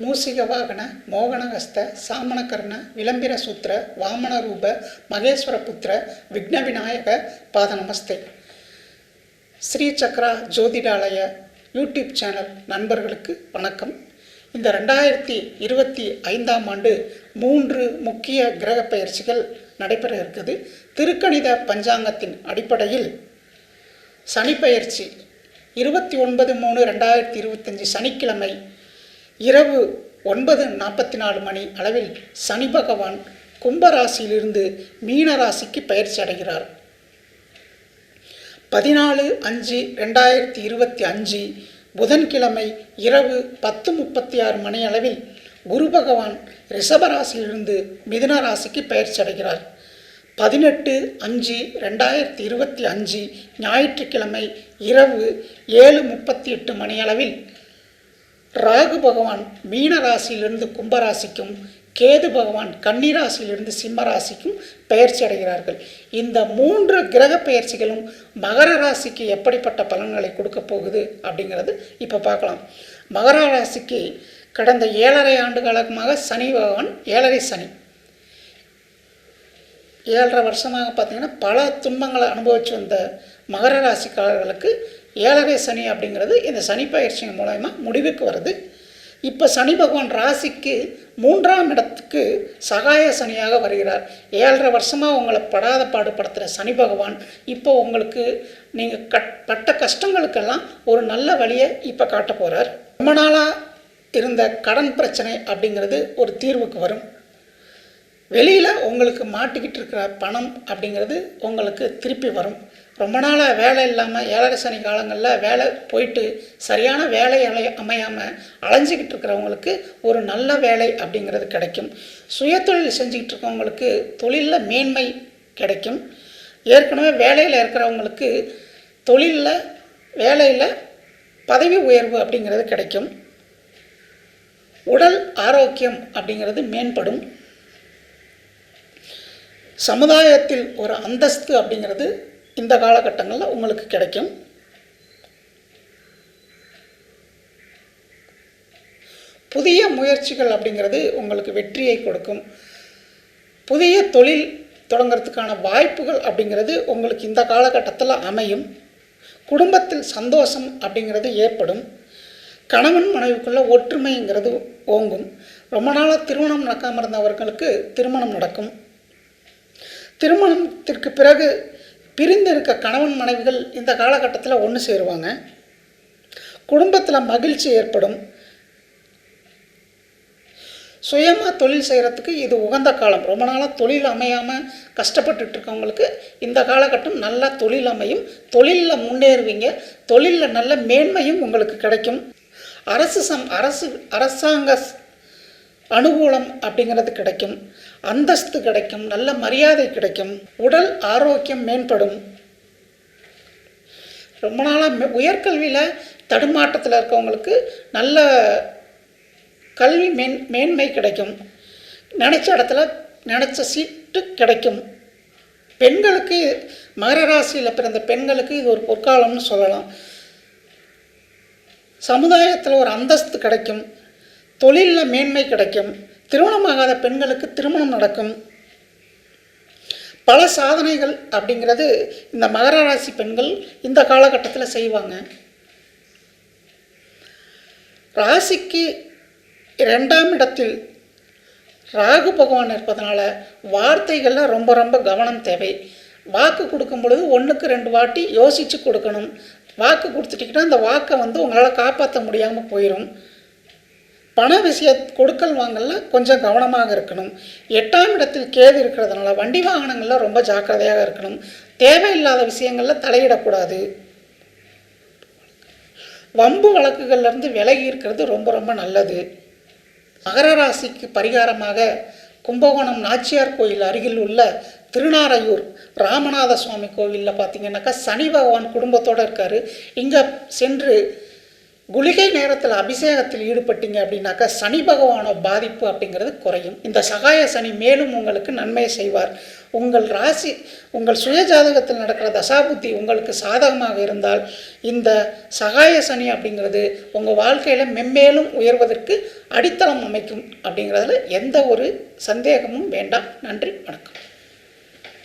ಮೂಸಿಗವಾಹನ ಮೋಗಣಹಸ್ತ ಸಾಮಣಕರ್ಣ ವಿಲಂಬಿರ ಸೂತ್ರ ವಾಮನರೂಪ ಮಹೇಶ್ವರ ಪುತ್ರ ವಿಘ್ನ பாத நமஸ்தே ஸ்ரீ சக்ரா ஜோதிடாலய யூடியூப் சேனல் நண்பர்களுக்கு வணக்கம் இந்த ரெண்டாயிரத்தி இருபத்தி ஐந்தாம் ஆண்டு மூன்று முக்கிய கிரக பயிற்சிகள் நடைபெற இருக்குது திருக்கணித பஞ்சாங்கத்தின் அடிப்படையில் சனி பயிற்சி இருபத்தி ஒன்பது மூணு ரெண்டாயிரத்தி இருபத்தஞ்சி சனிக்கிழமை இரவு ஒன்பது நாற்பத்தி நாலு மணி அளவில் சனி பகவான் கும்பராசியிலிருந்து மீனராசிக்கு பயிற்சி அடைகிறார். பதினாலு அஞ்சு ரெண்டாயிரத்தி இருபத்தி அஞ்சு புதன்கிழமை இரவு பத்து முப்பத்தி ஆறு மணி அளவில் குரு பகவான் ரிஷபராசியிலிருந்து மிதுன ராசிக்கு பயிற்சி அடைகிறார். பதினெட்டு அஞ்சு ரெண்டாயிரத்தி இருபத்தி அஞ்சு ஞாயிற்றுக்கிழமை இரவு ஏழு முப்பத்தி எட்டு மணி அளவில் ராகு பகவான் மீன ராசியிலிருந்து கும்பராசிக்கும் கேது பகவான் கன்னிராசியிலிருந்து சிம்ம ராசிக்கும் பெயர்ச்சி அடைகிறார்கள். இந்த மூன்று கிரக பெயர்ச்சிகளும் மகர ராசிக்கு எப்படிப்பட்ட பலன்களை கொடுக்க போகுது அப்படிங்கிறது இப்போ பார்க்கலாம். மகர ராசிக்கு கடந்த ஏழரை ஆண்டு காலமாக சனி பகவான் ஏழரை சனி. ஏழரை வருஷமாக பார்த்திங்கன்னா பல துன்பங்களை அனுபவித்து வந்த மகர ராசிக்காரர்களுக்கு ஏழரை சனி அப்படிங்கிறது இந்த சனி பயிற்சியின் மூலயமா முடிவுக்கு வருது. இப்போ சனி பகவான் ராசிக்கு மூன்றாம் இடத்துக்கு சகாய சனியாக வருகிறார். ஏழரை வருஷமாக உங்களை படாத பாடுபடுத்துகிற சனி பகவான் இப்போ உங்களுக்கு நீங்கள் கட் பட்ட கஷ்டங்களுக்கெல்லாம் ஒரு நல்ல வழியை இப்போ காட்ட போகிறார் ரொம்ப நாளாக இருந்த கடன் பிரச்சனை அப்படிங்கிறது ஒரு தீர்வுக்கு வரும். வெளியில் உங்களுக்கு மாட்டிக்கிட்டு இருக்கிற பணம் அப்படிங்கிறது உங்களுக்கு திருப்பி வரும். ரொம்ப நாளாக வேலை இல்லாமல் ஏழரை சனி காலங்களில் வேலை போயிட்டு சரியான வேலை அலை அமையாமல் அலைஞ்சிக்கிட்டு இருக்கிறவங்களுக்கு ஒரு நல்ல வேலை அப்படிங்கிறது கிடைக்கும். சுயதொழில் செஞ்சுக்கிட்டு இருக்கவங்களுக்கு தொழிலில் மேன்மை கிடைக்கும். ஏற்கனவே வேலையில் இருக்கிறவங்களுக்கு தொழிலில் வேலையில் பதவி உயர்வு அப்படிங்கிறது கிடைக்கும். உடல் ஆரோக்கியம் அப்படிங்கிறது மேம்படும். சமுதாயத்தில் ஒரு அந்தஸ்து அப்படிங்கிறது இந்த காலகட்டங்களில் உங்களுக்கு கிடைக்கும். புதிய முயற்சிகள் அப்படிங்கிறது உங்களுக்கு வெற்றியை கொடுக்கும். புதிய தொழில் தொடங்கிறதுக்கான வாய்ப்புகள் அப்படிங்கிறது உங்களுக்கு இந்த காலகட்டத்தில் அமையும். குடும்பத்தில் சந்தோஷம் அப்படிங்கிறது ஏற்படும். கணவன் மனைவிக்குள்ள ஒற்றுமைங்கிறது ஓங்கும். ரொம்ப நாளாக திருமணம் நடக்காமல் இருந்தவர்களுக்கு திருமணம் நடக்கும். திருமணத்திற்கு பிறகு பிரிந்து இருக்க கணவன் மனைவிகள் இந்த காலகட்டத்தில் ஒன்று சேருவாங்க. குடும்பத்தில் மகிழ்ச்சி ஏற்படும். சுயமாக தொழில் செய்கிறதுக்கு இது உகந்த காலம். ரொம்ப நாளாக தொழில் அமையாமல் கஷ்டப்பட்டுட்டு இருக்கவங்களுக்கு இந்த காலகட்டம் நல்லா தொழில் அமையும். தொழிலில் முன்னேறுவீங்க. தொழிலில் நல்ல மேன்மையும் உங்களுக்கு கிடைக்கும். அரசு சம் அரசு அரசாங்க அனுகூலம் அப்படிங்கிறது கிடைக்கும். அந்தஸ்து கிடைக்கும் நல்ல மரியாதை கிடைக்கும் உடல் ஆரோக்கியம் மேம்படும். ரொம்ப நாளாக உயர்கல்வியில் தடுமாட்டத்தில் இருக்கவங்களுக்கு நல்ல கல்வி மேன் மேன்மை கிடைக்கும். நினச்ச இடத்துல நினச்ச சீட்டு கிடைக்கும். பெண்களுக்கு மகர ராசியில் பிறந்த பெண்களுக்கு இது ஒரு பொற்காலம்னு சொல்லலாம். சமுதாயத்தில் ஒரு அந்தஸ்து கிடைக்கும். தொழிலில் மேன்மை கிடைக்கும். திருமணமாகாத பெண்களுக்கு திருமணம் நடக்கும். பல சாதனைகள் அப்படிங்கிறது இந்த மகர ராசி பெண்கள் இந்த காலகட்டத்தில் செய்வாங்க. ராசிக்கு ரெண்டாம் இடத்தில் ராகு பகவான் இருப்பதனால வார்த்தைகளில் ரொம்ப ரொம்ப கவனம் தேவை. வாக்கு கொடுக்கும் பொழுது ஒன்றுக்கு ரெண்டு வாட்டி யோசித்து கொடுக்கணும். வாக்கு கொடுத்துட்டிங்கன்னா அந்த வாக்கை வந்து உங்களால் காப்பாற்ற முடியாமல் போயிடும் பண விஷய கொடுக்கல் வாங்கல கொஞ்சம் கவனமாக இருக்கணும். எட்டாம் இடத்தில் கேது இருக்கிறதுனால வண்டி வாகனங்களில் ரொம்ப ஜாக்கிரதையாக இருக்கணும். தேவையில்லாத விஷயங்களில் தலையிடக்கூடாது. வம்பு வழக்குகள்லேருந்து விலகி இருக்கிறது ரொம்ப ரொம்ப நல்லது. மகர ராசிக்கு பரிகாரமாக கும்பகோணம் நாச்சியார் கோயில் அருகில் உள்ள திருநாரையூர் ராமநாத சுவாமி கோவிலில் பார்த்தீங்கன்னாக்கா சனி பகவான் குடும்பத்தோடு இருக்கார். இங்கே சென்று குளிகை நேரத்தில் அபிஷேகத்தில் ஈடுபட்டீங்க அப்படின்னாக்கா சனி பகவானோட பாதிப்பு அப்படிங்கிறது குறையும். இந்த சகாய சனி மேலும் உங்களுக்கு நன்மையை செய்வார். உங்கள் ராசி உங்கள் சுய ஜாதகத்தில் நடக்கிற தசாபுத்தி உங்களுக்கு சாதகமாக இருந்தால் இந்த சகாய சனி அப்படிங்கிறது உங்கள் வாழ்க்கையில் மென்மேலும் உயர்வதற்கு அடித்தளம் அமைக்கும் அப்படிங்கிறதுல எந்த ஒரு சந்தேகமும் வேண்டாம். நன்றி வணக்கம்.